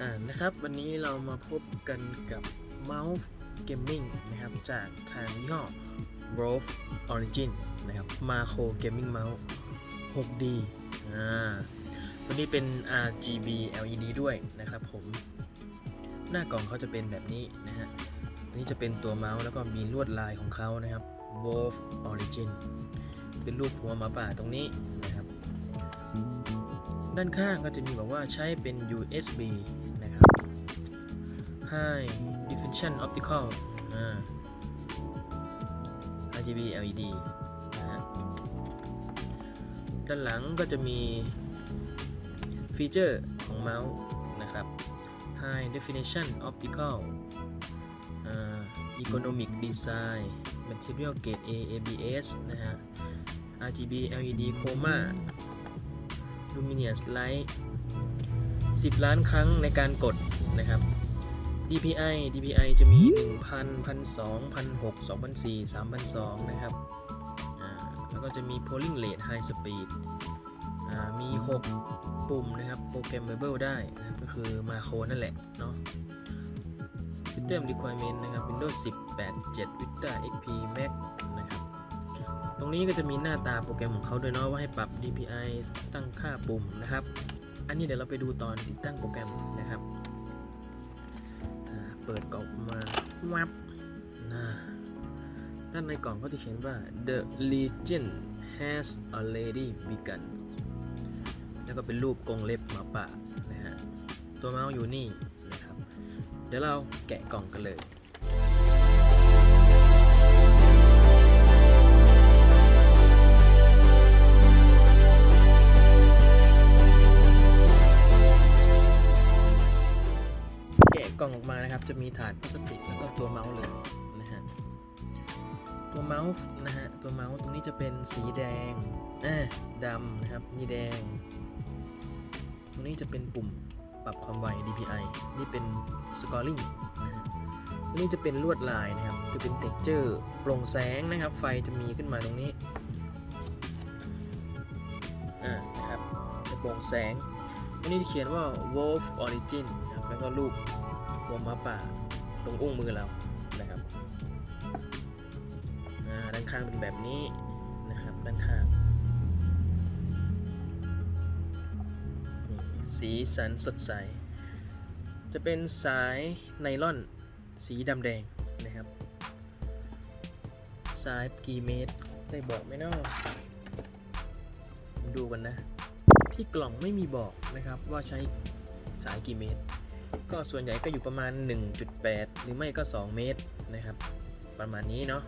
อ่านะครับ วันนี้เรามาพบกันกับเมาส์เกมมิ่งนะครับ จากทางยี่ห้อ Rove Origin นะครับ Macro Gaming Mouse 6D อ่าตัวนี้เป็น RGB LED ด้วยนะครับผม หน้ากล่องเขาจะเป็นแบบนี้นะฮะอันนี้จะเป็นตัวเมาส์แล้วก็มีลวดลายของเขานะครับ Wolf Origin เป็นรูปหัวหมาป่าตรงนี้นะครับ ด้านข้างก็จะมีบอกว่าใช้เป็น USB นะครับ High Definition Optical อ่า RGB LED นะฮะด้านหลังก็จะมีฟีเจอร์ของเมาส์นะครับ High Definition Optical Economic Design Material Grade A ABS นะฮะ RGB LED Chroma Luminous Light 10 ล้านครั้งในการกดนะครับ DPI DPI จะมี 1,000 1,200 1,600 2,400 3,200 นะครับอ่าแล้วก็จะมี Polling Rate High Speed อ่ามี 6 ปุ่มนะครับ Programmable ได้นะครับก็คือมาโครนั่นแหละเนาะ System Requirement นะครับ Windows 10 8 7 Vista XP Mac นะครับ ตรงนี้ก็จะมีหน้าตาโปรแกรมของเขาด้วยเนาะว่าให้ปรับ DPI ตั้งค่าปุ่มนะครับ อันนี้เดี๋ยวเราไปดูตอนติดตั้งโปรแกรมนะครับ เปิดกล่องมาวับนะด้านในกล่องก็จะเขียนว่า The Legion has already begun แล้วก็เป็นรูปกรงเล็บหมาป่านะฮะ ตัวเมาส์อยู่นี่นะครับ เดี๋ยวเราแกะกล่องกันเลย ล่องออกมานะครับ จะมีถาดพลาสติกแล้วก็ตัวเมาส์เลยนะฮะตัวเมาส์นะฮะตัวเมาส์ตรงนี้จะเป็นสีแดงอ่าดำนะครับนี่แดง ตรงนี้จะเป็นปุ่มปรับความไว DPI นี่เป็น scoring นะฮะตรงนี้จะเป็นลวดลายนะครับ จะเป็น texture โปร่งแสงนะครับ ไฟจะมีขึ้นมาตรงนี้อ่านะครับจะโปร่งแสงอันนี้เขียนว่า Wolf Origin นะครับแล้วก็รูป หัวมาป่าตรงอุ้งมือเรานะครับด้านข้างเป็นแบบนี้นะครับด้านข้างสีสันสดใส จะเป็นสายไนล่อน สีดำแดงนะครับ สายกี่เมตรได้บอกไหมเนาะดูกันนะ ที่กล่องไม่มีบอกนะครับว่าใช้สายกี่เมตร ก็ส่วนใหญ่ก็อยู่ประมาณ 1.8 หรือไม่ก็ 2 เมตรนะครับ ประมาณนี้เนาะ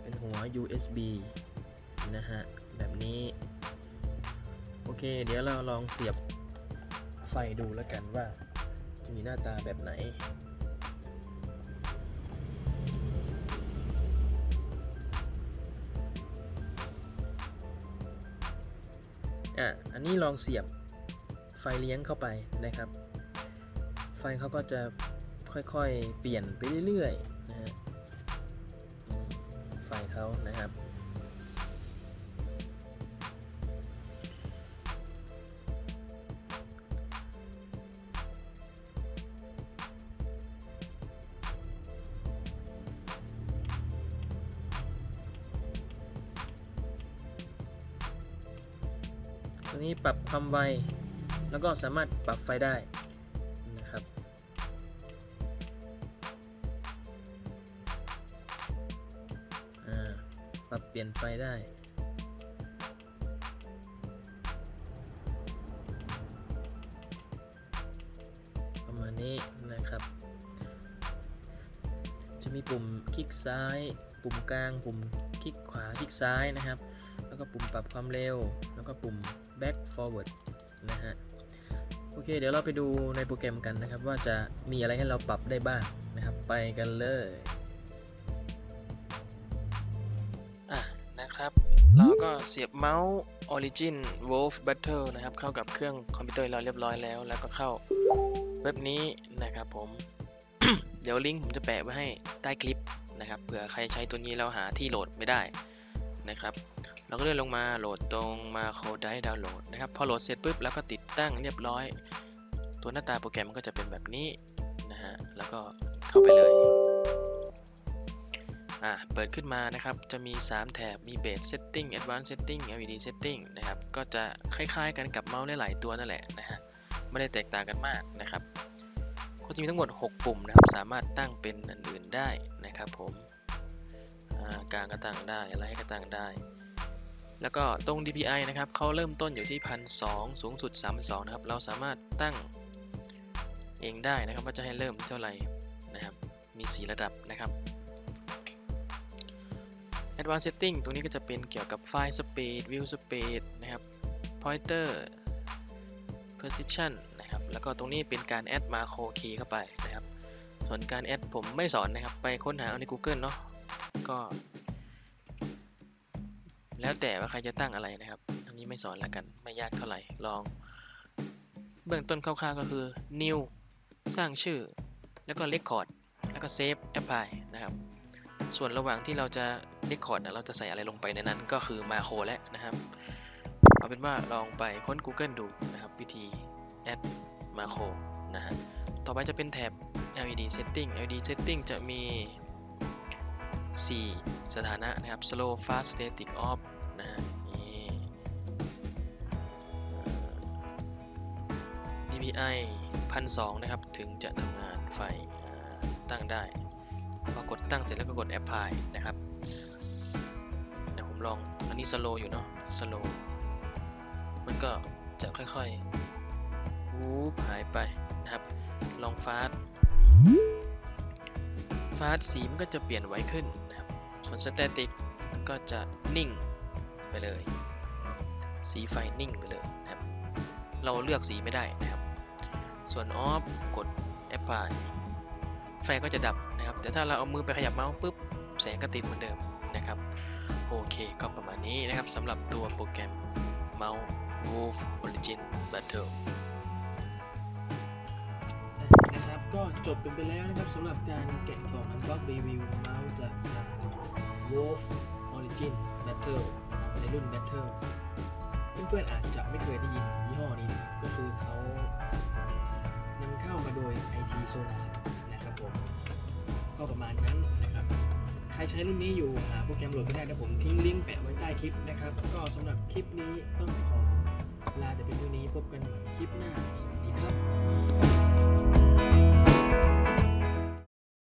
เป็นหัว USB นะฮะ แบบนี้ โอเค เดี๋ยวเราลองเสียบไฟดูแล้วกันว่าจะมีหน้าตาแบบไหนอะ อันนี้ลองเสียบ เลี้ยงเข้าไปนะครับ ไฟเขาก็จะค่อยๆ เปลี่ยนไปเรื่อยๆนะฮะไฟเขานะครับ ตัวนี้ปรับความไว แล้วก็สามารถปรับไฟได้นะครับ ปรับเปลี่ยนไฟได้ประมาณนี้นะครับ จะมีปุ่มคลิกซ้าย ปุ่มกลาง ปุ่มคลิกขวา คลิกซ้ายนะครับ แล้วก็ปุ่มปรับความเร็ว แล้วก็ปุ่ม back forward นะฮะโอเค เดี๋ยวเราไปดูในโปรแกรมกันนะครับ ว่าจะมีอะไรให้เราปรับได้บ้างนะครับ ไปกันเลยอะนะครับ เราก็เสียบเมาส์ Origin Wolf Battle นะครับ เข้ากับเครื่องคอมพิวเตอร์เราเรียบร้อยแล้ว แล้วก็เข้าเว็บนี้นะครับผม เดี๋ยวลิงก์ผมจะแปะไว้ให้ใต้คลิปนะครับเผื่อใครใช้ตัวนี้แล้วหาที่โหลดไม่ได้นะครับ เราก็เลื่อนลงมาโหลดตรงมาโคดได้ดาวน์โหลดนะครับพอโหลดเสร็จปุ๊บแล้วก็ติดตั้งเรียบร้อย ตัวหน้าตาโปรแกรมมันก็จะเป็นแบบนี้นะฮะแล้วก็เข้าไปเลยอ่าเปิดขึ้นมานะครับจะมี 3 แถบมี Base Setting Advanced Setting LED Setting นะครับก็จะคล้ายๆกันกับเมาส์หลายๆตัวนั่นแหละนะฮะไม่ได้แตกต่างกันมากนะครับก็จะมีทั้งหมด 6 ปุ่มนะครับสามารถตั้งเป็นอันอื่นได้นะครับผมกลางก็ตั้งได้อะไรก็ตั้งได้ แล้วก็ตรง DPI นะครับเขาเริ่มต้นอยู่ที่1,200สูงสุด3,200นะครับ เราสามารถตั้งเองได้นะครับว่าจะให้เริ่มเท่าไหร่นะครับ มี 4 ระดับนะครับ Advanced Setting ตรงนี้ก็จะเป็นเกี่ยวกับไฟล์ Speed View Speed นะครับ Pointer Precision นะครับ แล้วก็ตรงนี้เป็นการ add macro key เข้าไปนะครับ ส่วนการ add ผมไม่สอนนะครับ ไปค้นหาเอาใน Google เนาะ ก็ แล้วแต่ว่าใครจะตั้งอะไรนะครับ อันนี้ไม่สอนแล้วกัน ไม่ยากเท่าไหร่ ลอง เบื้องต้นคร่าวๆก็คือ new สร้างชื่อ แล้วก็ record แล้วก็ save apply นะครับ ส่วนระหว่างที่เราจะ record นะเราจะใส่อะไรลงไปในนั้นก็คือมาโคแล้วนะครับ เอาเป็นว่าลองไปค้น Google ดูนะครับ วิธี add มาโคนะฮะ ต่อไปจะเป็นแถบ LED setting LED setting จะมี 4 สถานะนะครับ slow fast static off นะฮะนี่ DPI 1,200นะครับ ถึงจะทำงานไฟตั้งได้พอกดตั้งเสร็จแล้วก็กด apply นะครับเดี๋ยวผมลอง อันนี้ slow อยู่เนาะ slow มันก็จะค่อยๆวูบหายไปนะครับ ลองฟาสฟาสสีมันก็จะเปลี่ยนไวขึ้น ส่วนสแตติกก็จะนิ่งไปเลย สีไฟนิ่งไปเลยนะครับ เราเลือกสีไม่ได้นะครับ ส่วนออฟกด apply ไฟก็จะดับนะครับ แต่ถ้าเราเอามือไปขยับเมาส์ปุ๊บแสงก็ติดเหมือนเดิมนะครับ โอเคก็ประมาณนี้นะครับสำหรับตัวโปรแกรมเมาส์ Wolf Origin Battle นะครับก็จบกันไปแล้วนะครับสำหรับการแกะกล่องอันบ็อกรีวิวเมาส์จาก Wolf Origin Battle นะครับในรุ่น Battle เพื่อนๆอาจจะไม่เคยได้ยินยี่ห้อนี้นะครับก็คือเขานำเข้ามาโดย IT Sonar นะครับผมก็ประมาณนั้นนะครับ ใครใช้รุ่นนี้อยู่หาโปรแกรมโหลดไม่ได้นะผมทิ้งลิงก์แปะไว้ใต้คลิปนะครับ ก็สำหรับคลิปนี้ต้องขอลาแต่เพียงเท่านี้พบกันใหม่คลิปหน้า สวัสดีครับ